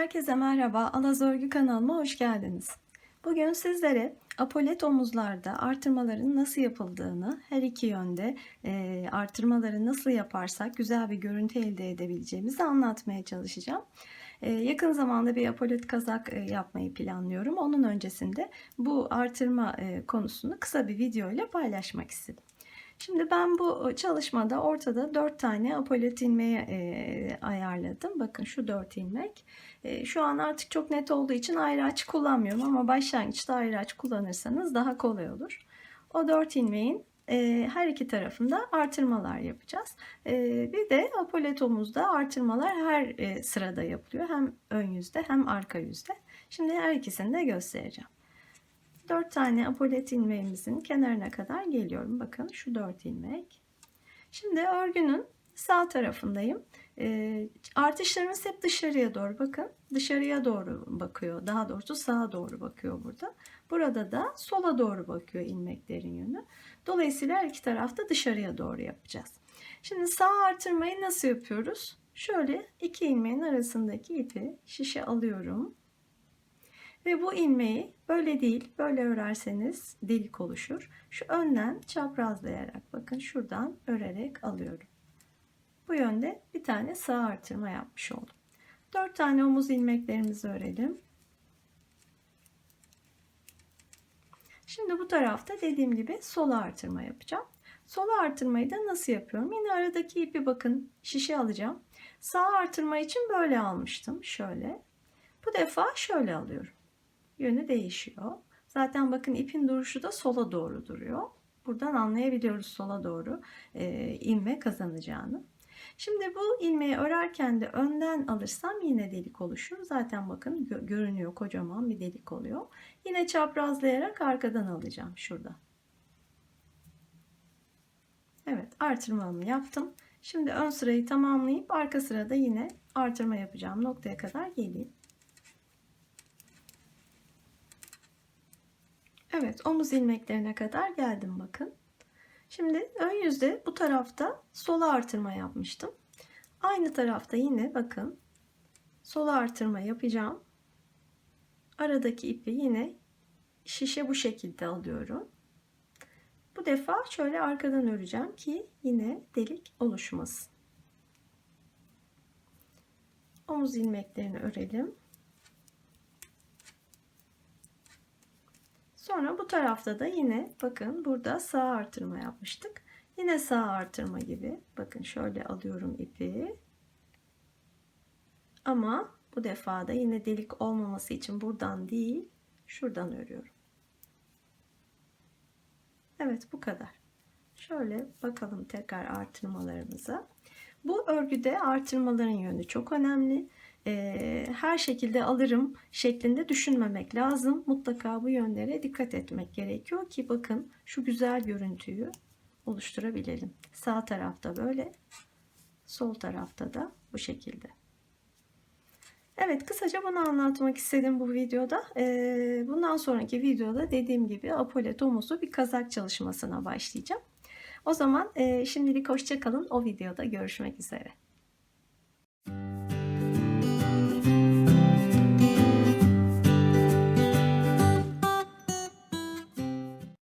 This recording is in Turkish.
Herkese merhaba, Alaz Örgü kanalıma hoş geldiniz. Bugün sizlere apolet omuzlarda artırmaların nasıl yapıldığını, her iki yönde e, artırmaları nasıl yaparsak güzel bir görüntü elde edebileceğimizi anlatmaya çalışacağım. E, yakın zamanda bir apolet kazak e, yapmayı planlıyorum. Onun öncesinde bu artırma e, konusunu kısa bir video ile paylaşmak istedim. Şimdi ben bu çalışmada ortada 4 tane apolet ilmeği ayarladım. Bakın şu 4 ilmek. Şu an artık çok net olduğu için ayrı aç kullanmıyorum ama başlangıçta ayrı aç kullanırsanız daha kolay olur. O 4 ilmeğin her iki tarafında artırmalar yapacağız. Bir de apoletomuzda artırmalar her sırada yapılıyor. Hem ön yüzde hem arka yüzde. Şimdi her ikisini de göstereceğim. 4 tane apolet ilmeğimizin kenarına kadar geliyorum. Bakın şu 4 ilmek. Şimdi örgünün sağ tarafındayım. E, artışlarımız hep dışarıya doğru bakın. Dışarıya doğru bakıyor. Daha doğrusu sağa doğru bakıyor burada. Burada da sola doğru bakıyor ilmeklerin yönü. Dolayısıyla her iki tarafta dışarıya doğru yapacağız. Şimdi sağ artırmayı nasıl yapıyoruz? Şöyle iki ilmeğin arasındaki ipi şişe alıyorum. Ve bu ilmeği böyle değil, böyle örerseniz delik oluşur. Şu önden çaprazlayarak bakın şuradan örerek alıyorum. Bu yönde bir tane sağ artırma yapmış oldum. 4 tane omuz ilmeklerimizi örelim. Şimdi bu tarafta dediğim gibi sola artırma yapacağım. Sola artırmayı da nasıl yapıyorum? Yine aradaki ipi bakın şişe alacağım. Sağ artırma için böyle almıştım. Şöyle. Bu defa şöyle alıyorum yönü değişiyor. Zaten bakın ipin duruşu da sola doğru duruyor. Buradan anlayabiliyoruz sola doğru e, inme kazanacağını. Şimdi bu ilmeği örerken de önden alırsam yine delik oluşur. Zaten bakın gö görünüyor kocaman bir delik oluyor. Yine çaprazlayarak arkadan alacağım şurada. Evet artırmamı yaptım. Şimdi ön sırayı tamamlayıp arka sırada yine artırma yapacağım noktaya kadar geleyim. Evet omuz ilmeklerine kadar geldim bakın. Şimdi ön yüzde bu tarafta sola artırma yapmıştım. Aynı tarafta yine bakın sola artırma yapacağım. Aradaki ipi yine şişe bu şekilde alıyorum. Bu defa şöyle arkadan öreceğim ki yine delik oluşmasın. Omuz ilmeklerini örelim. Sonra bu tarafta da yine bakın burada sağ artırma yapmıştık. Yine sağ artırma gibi. Bakın şöyle alıyorum ipi. Ama bu defa da yine delik olmaması için buradan değil şuradan örüyorum. Evet bu kadar. Şöyle bakalım tekrar artırmalarımıza. Bu örgüde artırmaların yönü çok önemli e, her şekilde alırım şeklinde düşünmemek lazım. Mutlaka bu yönlere dikkat etmek gerekiyor ki bakın şu güzel görüntüyü oluşturabilelim. Sağ tarafta böyle, sol tarafta da bu şekilde. Evet kısaca bunu anlatmak istedim bu videoda. Ee, bundan sonraki videoda dediğim gibi Apollo Tomos'u bir kazak çalışmasına başlayacağım. O zaman e, şimdilik hoşçakalın. O videoda görüşmek üzere.